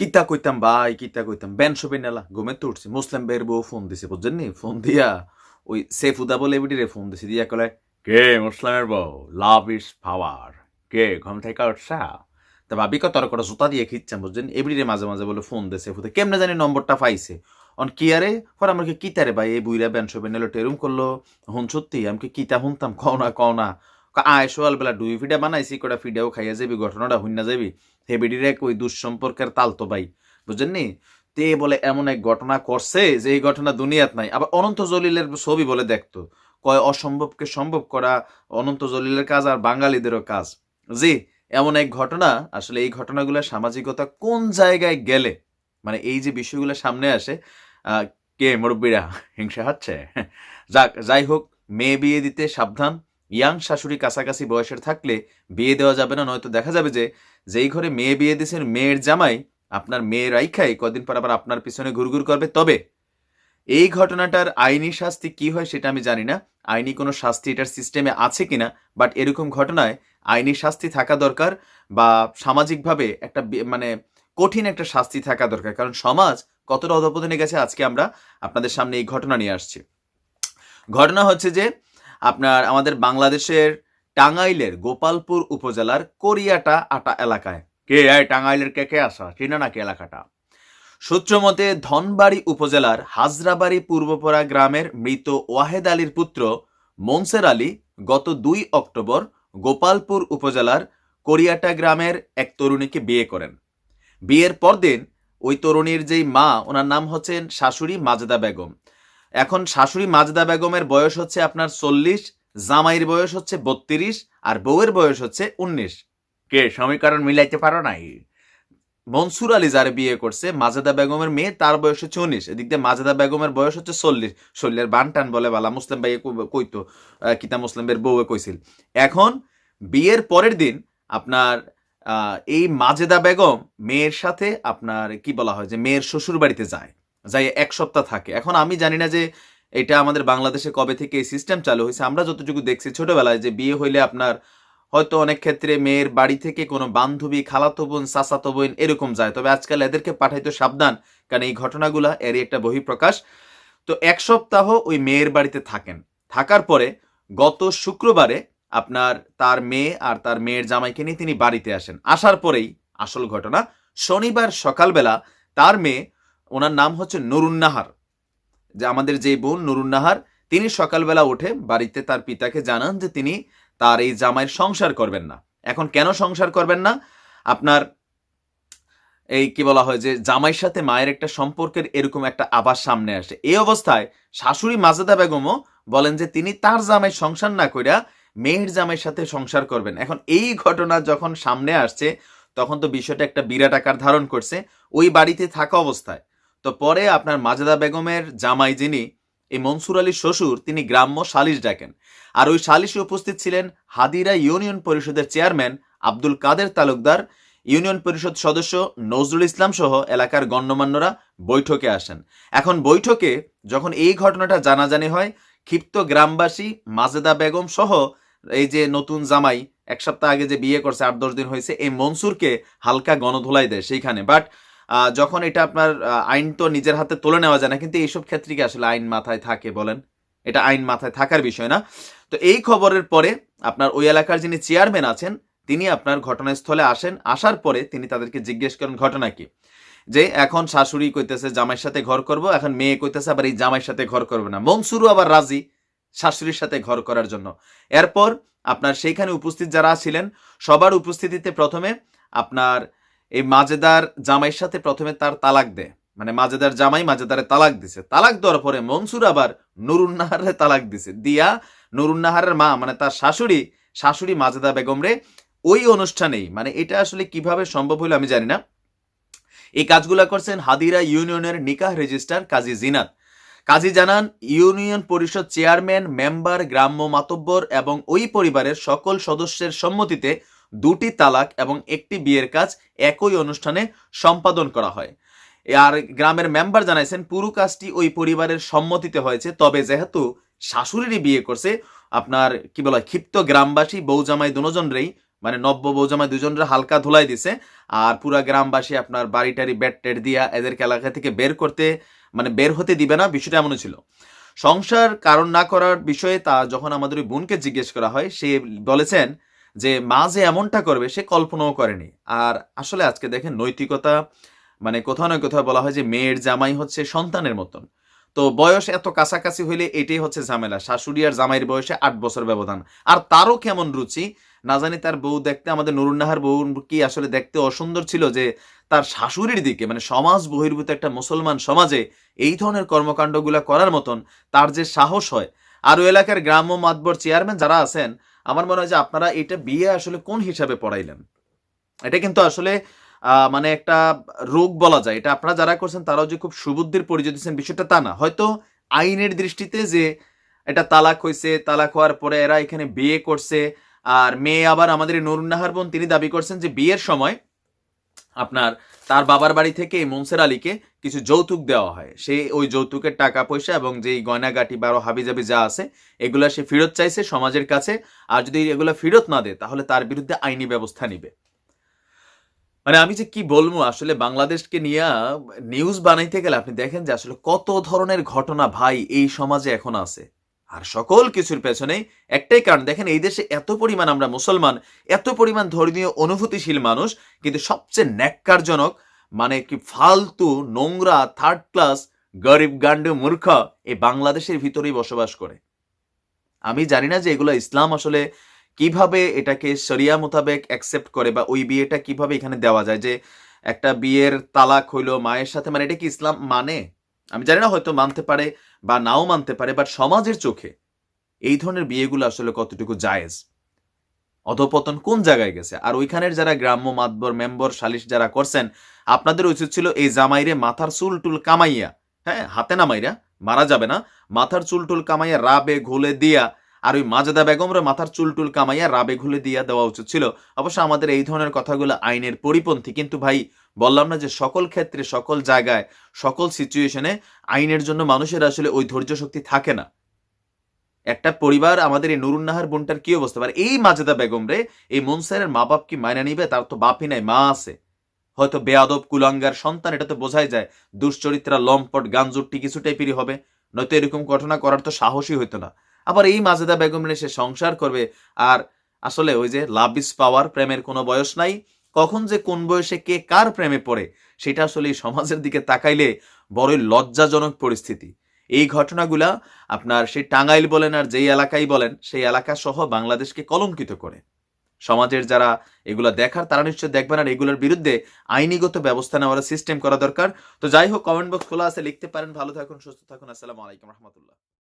কিতা কইতাম ভাই কিতা কইতাম বেন শোবে নেলা ঘুমে তো উঠছি মুসলিম বের বউ ফোন দিছে বুঝছেন নি ফোন দিয়া ওই সেফুদা বলে এবিডিরে ফোন দিছে দিয়া কলে কে মুসলিমের বউ লাভ ইস পাওয়ার কে ঘুম থেকে উঠছা তা ভাবি কত করে জুতা দিয়ে খিচ্ছাম বুঝছেন এবিডিরে মাঝে মাঝে বলে ফোন দিছে সেফুদা কেমনে জানি নম্বরটা পাইছে অন কি আরে পর আমাকে কিতারে ভাই এই বুইরা বেন শোবে নেলো টেরুম করল হুন সত্যি আমাকে কিতা শুনতাম কও না কও না আয় সোয়াল বেলা দুই ফিডা বানাইছি কটা ফিডাও খাইয়া যাবি ঘটনাটা হইনা যাবি হেবিডির এক ওই দুঃসম্পর্কের তালতো ভাই বুঝছেন নি তে বলে, এমন এক ঘটনা করছে যে এই ঘটনা দুনিয়াত নাই। আবার অনন্ত জলিলের ছবি বলে দেখতো, কয়, অসম্ভবকে সম্ভব করা অনন্ত জলিলের কাজ আর বাঙালিদেরও কাজ। জি, এমন এক ঘটনা, আসলে এই ঘটনাগুলো সামাজিকতা কোন জায়গায় গেলে মানে এই যে বিষয়গুলো সামনে আসে কে মুরব্বীরা হিংসা হচ্ছে? যাক, যাই হোক, মেয়ে বিয়ে দিতে সাবধান ইয়াং শাশুড়ি কাছাকাছি বয়সের থাকলে বিয়ে দেওয়া যাবে না, নয়তো দেখা যাবে যে যেই ঘরে মেয়ে বিয়ে দিয়েছেন মেয়ের জামাই আপনার মেয়ের রাইখাই কদিন পর আবার আপনার পিছনে ঘুরঘুর করবে। তবে এই ঘটনাটার আইনি শাস্তি কি হয় সেটা আমি জানি না। আইনি কোনো শাস্তি এটার সিস্টেমে আছে কিনা বাট এরকম ঘটনায় আইনি শাস্তি থাকা দরকার বা সামাজিকভাবে একটা মানে কঠিন একটা শাস্তি থাকা দরকার। কারণ সমাজ কতটা অধপতনে গেছে, আজকে আমরা আপনাদের সামনে এই ঘটনা নিয়ে আসছি। ঘটনা হচ্ছে যে আপনার আমাদের বাংলাদেশের টাঙ্গাইলের গোপালপুর উপজেলার কোরিয়াটা আটা এলাকায়। কে? এই টাঙ্গাইলের কে কে আসা চিনা নাকি এলাকাটা? সূত্রমতে ধনবাড়ি উপজেলার হাজরাবাড়ি পূর্বপাড়া গ্রামের মৃত ওয়াহেদ আলীর পুত্র মনসের আলী গত দুই অক্টোবর গোপালপুর উপজেলার কোরিয়াটা গ্রামের এক তরুণীকে বিয়ে করেন। বিয়ের পরদিন ওই তরুণীর যেই মা, ওনার নাম হচ্ছেন শাশুড়ি মাজেদা বেগম। এখন শাশুড়ি মাজেদা বেগমের বয়স হচ্ছে আপনার চল্লিশ, জামাইয়ের বয়স হচ্ছে বত্রিশ আর বউয়ের বয়স হচ্ছে উনিশ। কে সমীকরণ মিলাইতে পারো নাই? মনসুর আলী যারে বিয়ে করছে, মাজেদা বেগমের মেয়ে, তার বয়স হচ্ছে উনিশ। এদিক দিয়ে মাজেদা বেগমের বয়স হচ্ছে চল্লিশ। শরীরের বানটান বলে বালা মুসলিম ভাই কইতো কিতা মুসলিমের বউয়ে কইছিল। এখন বিয়ের পরের দিন আপনার এই মাজেদা বেগম মেয়ের সাথে আপনার, কি বলা হয় যে মেয়ের শ্বশুর বাড়িতে যায়। যাই এক সপ্তাহ থাকে। এখন আমি জানি না যে এটা আমাদের বাংলাদেশে কবে থেকে এই সিস্টেম চালু হয়েছে। আমরা যতটুকু দেখছি ছোটবেলায় যে বিয়ে হইলে আপনার হয়তো অনেক ক্ষেত্রে মেয়ের বাড়ি থেকে কোনো বান্ধবী, খালাতো বোন, চাচাতো বোন এরকম যায়। তবে আজকাল এদেরকে পাঠাইতো সাবধান, কারণ এই ঘটনাগুলা এরই একটা বহিঃপ্রকাশ। তো এক সপ্তাহ ওই মেয়ের বাড়িতে থাকেন। থাকার পরে গত শুক্রবারে আপনার তার মেয়ে আর তার মেয়ের জামাইকে নিয়ে তিনি বাড়িতে আসেন। আসার পরেই আসল ঘটনা, শনিবার সকালবেলা তার মেয়ে ওনার নাম হচ্ছে নুরুন্নাহার। যে আমাদের যে বোন নুরুন্নাহার, তিনি সকালবেলা উঠে বাড়িতে তার পিতাকে জানান যে তিনি তার এই জামাইয়ের সংসার করবেন না। এখন কেন সংসার করবেন না? আপনার এই কি বলা হয় যে জামাইয়ের সাথে মায়ের একটা সম্পর্কের এরকম একটা আবার সামনে আসে। এই অবস্থায় শাশুড়ি মাজেদা বেগমও বলেন যে তিনি তার জামাই সংসার না করিয়া মেয়ের জামাইয়ের সাথে সংসার করবেন। এখন এই ঘটনা যখন সামনে আসছে, তখন তো বিষয়টা একটা বিরাট আকার ধারণ করছে। ওই বাড়িতে থাকা অবস্থায় তো পরে আপনার মাজেদা বেগমের জামাই যিনি, এই মনসুর আলীর শ্বশুর, তিনি গ্রাম্য সালিশ ডাকেন। আর ওই সালিশে উপস্থিত ছিলেন হাদিরা ইউনিয়ন পরিষদের চেয়ারম্যান আব্দুল কাদের তালুকদার, ইউনিয়ন পরিষদ সদস্য নজরুল ইসলাম সহ এলাকার গণ্যমান্যরা বৈঠকে আসেন। এখন বৈঠকে যখন এই ঘটনাটা জানাজানি হয়, ক্ষিপ্ত গ্রামবাসী মাজেদা বেগম সহ এই যে নতুন জামাই, এক সপ্তাহ আগে যে বিয়ে করছে, আট দশ দিন হয়েছে, এই মনসুরকে হালকা গণধোলাই দেয় সেইখানে। বাট যখন এটা আপনার আইন তো নিজের হাতে তুলে নেওয়া যায় না, কিন্তু এইসব ক্ষেত্রে কি আসলে আইন মাথায় থাকে বলেন? এটা আইন মাথায় থাকার বিষয় না। তো এই খবরের পরে আপনার ওই এলাকার যিনি চেয়ারম্যান আছেন, তিনি আপনার ঘটনাস্থলে আসেন, আসার পরে তিনি তাদেরকে জিজ্ঞেস করেন, ঘটনা কি? যে এখন শাশুড়ি কইতেছে, জামাইয়ের সাথে ঘর করব, এখন মেয়ে কইতেছে, আবার এই জামাইয়ের সাথে ঘর করবে না। মনসুরও আবার রাজি শাশুড়ির সাথে ঘর করার জন্য। এরপর আপনার সেইখানে উপস্থিত যারা ছিলেন, সবার উপস্থিতিতে প্রথমে আপনার এই মাজেদার জামাইয়ের সাথে প্রথমে তার তালাক দেয়। মানে মাজেদার জামাই মাজেদারে তালাক দিছে। তালাক দেওয়ার পরে মনসুর আবার নুরুন্নাহারে তালাক দিছে। দিয়া নুরুন্নাহারের মা মানে তার শাশুড়ি শাশুড়ি মাজেদা বেগম রে, ওই অনুষ্ঠানেই মানে এটা আসলে কীভাবে সম্ভব হলো আমি জানি না। এই কাজগুলো করছেন হাদিরা ইউনিয়নের নিকাহ রেজিস্ট্রার কাজী জিনাত। কাজী জানান, ইউনিয়ন পরিষদ চেয়ারম্যান, মেম্বার, গ্রাম্য মাতব্বর এবং ওই পরিবারের সকল সদস্যের সম্মতিতে দুটি তালাক এবং একটি বিয়ের কাজ একই অনুষ্ঠানে সম্পাদন করা হয়। আর গ্রামের মেম্বার জানাইছেন, পুরো কাজটি ওই পরিবারের সম্মতিতে হয়েছে, তবে যেহেতু শাশুড়িরই বিয়ে করছে, আপনার কি বলা, ক্ষিপ্ত গ্রামবাসী, বউ জামাই দুজনরেই মানে নব্য বৌজামায় দুজনরা হালকা ধুলাই দিছে, আর পুরা গ্রামবাসী আপনার বাড়ি টাড়ি ব্যাট টেট দিয়া এদেরকে এলাকা থেকে বের করতে মানে বের হতে দিবে না, বিষয়টা এমনই ছিল। সংসার কারণ না করার বিষয়ে তা যখন আমাদের ওই বোনকে জিজ্ঞেস করা হয়, সে বলেছেন যে মা যে এমনটা করবে, সে কল্পনাও করেনি। আর আসলে আজকে দেখেন নৈতিকতা মানে কোথাও না কোথাও বলা হয় যে মেয়ের জামাই হচ্ছে সন্তানের মতন। তো বয়স এত কাছাকাছি হইলে এটাই হচ্ছে ঝামেলা। শাশুড়ি আর জামাইয়ের বয়সে আট বছর ব্যবধান। আর তারও কেমন রুচি? না জানি তার বউ দেখতে, আমাদের নুরুন্নাহার বউ কি আসলে দেখতে অসুন্দর ছিল যে তার শাশুড়ির দিকে মানে সমাজ বহির্ভূত একটা মুসলমান সমাজে এই ধরনের কর্মকাণ্ডগুলো করার মতন তার যে সাহস হয়। আর ওই এলাকার গ্রাম্য মাতবর চেয়ারম্যান যারা আছেন আমার মনে হয় যে আপনারা এটা বিয়ে আসলে কোন হিসাবে পড়াইলেন? এটা কিন্তু আসলে মানে একটা রোগ বলা যায়। এটা আপনারা যারা করছেন তারাও যে খুব সুবুদ্ধির পরিচয় দিচ্ছেন বিষয়টা তা না। হয়তো আইনের দৃষ্টিতে যে এটা তালাক হয়েছে তালাক হওয়ার পরে এরা এখানে বিয়ে করছে, আর মেয়ে আবার আমাদের নুরুন্নাহার বোন তিনি দাবি করছেন যে বিয়ের সময় আপনার তার বাবার বাড়ি থেকে এই মনসের আলীকে কিছু যৌতুক দেওয়া হয়। সে ওই যৌতুকের টাকা পয়সা এবং যেই গয়নাগাটি বা আরও হাবিজাবি যা আছে, এগুলা সে ফেরত চাইছে সমাজের কাছে। আর যদি এগুলা ফেরত না দেয়, তাহলে তার বিরুদ্ধে আইনি ব্যবস্থা নিবে। মানে আমি যে কি বলব, আসলে বাংলাদেশকে নিয়ে নিউজ বানাইতে গেলে আপনি দেখেন যে আসলে কত ধরনের ঘটনা ভাই এই সমাজে এখন আছে। আর সকল কিছুর পেছনে একটাই কারণ, দেখেন এই দেশে এত পরিমাণ আমরা মুসলমান, এত পরিমাণ ধর্মীয় অনুভূতিশীল মানুষ, কিন্তু সবচেয়ে ন্যাক্কারজনক মানে কি ফালতু, নোংরা থার্ড ক্লাস গরিব গান্ডু মূর্খ এই বাংলাদেশের ভিতরেই বসবাস করে। আমি জানি না যে এগুলো ইসলাম আসলে কীভাবে এটাকে শরিয়া মোতাবেক অ্যাকসেপ্ট করে বা ওই বিয়েটা কীভাবে এখানে দেওয়া যায়, যে একটা বিয়ের তালাক হইল মায়ের সাথে মানে এটা কি ইসলাম মানে? আমি জানি না, হয়তো মানতে পারে বা নাও মানতে পারে বাট সমাজের চোখে এই ধরনের বিয়েগুলো আসলে কতটুকু জায়েজ? অধপতন কোন জায়গায় গেছে? আর ওইখানের যারা গ্রাম্য মাতবর, মেম্বর, সালিশ যারা করছেন, আপনাদের উচিত ছিল এই জামাইরে মাথার চুল টুল কামাইয়া হ্যাঁ হাতে নামাইরা মারা যাবে না, মাথার চুল টুল কামাইয়া রাবে ঘুলে দিয়া, আর ওই মাজেদা বেগমরা মাথার চুল টুল কামাইয়া রাবে ঘুলে দিয়া দেওয়া উচিত ছিল। অবশ্য আমাদের এই ধরনের কথাগুলো আইনের পরিপন্থী, কিন্তু ভাই বললাম না যে সকল ক্ষেত্রে, সকল জায়গায়, সকল সিচুয়েশনে আইনের জন্য মানুষের আসলে ওই ধৈর্য শক্তি থাকে না। একটা পরিবার আমাদের এই নুরুন্নাহার বোনটার কি অবস্থা? পারে এই মাজেদা বেগম রে, এই মনসারের মা বাপ কি মাইনা নিবে? তার তো বাপই নাই, মা আছে। হয়তো বেয়াদব, কুলাঙ্গার সন্তান এটা তো বোঝাই যায়, দুশ্চরিত্রা, লম্পট গাঞ্জুরটি কিছু টাইপেরই হবে। নয়তো এরকম ঘটনা করার তো সাহসই হইতো না। আবার এই মাজেদা বেগম রে সে সংসার করবে, আর আসলে ওই যে লাভ ইস পাওয়ার প্রেমের কোনো বয়স নাই। কখন যে কোন বয়সে কে কার প্রেমে পড়ে, সেটা আসলে এই সমাজের দিকে তাকাইলে বড়ই লজ্জাজনক পরিস্থিতি। এই ঘটনাগুলা আপনার সেই টাঙ্গাইল বলেন আর যেই এলাকায় বলেন, সেই এলাকা সহ বাংলাদেশকে কলঙ্কিত করে। সমাজের যারা এগুলা দেখার, তারা নিশ্চয় দেখবেন আর এগুলোর বিরুদ্ধে আইনিগত ব্যবস্থা নেওয়ার সিস্টেম করা দরকার। তো যাই হোক কমেন্ট বক্স খোলা আছে, লিখতে পারেন। ভালো থাকুন, সুস্থ থাকুন। আসসালামু আলাইকুম রহমতুল্লাহ।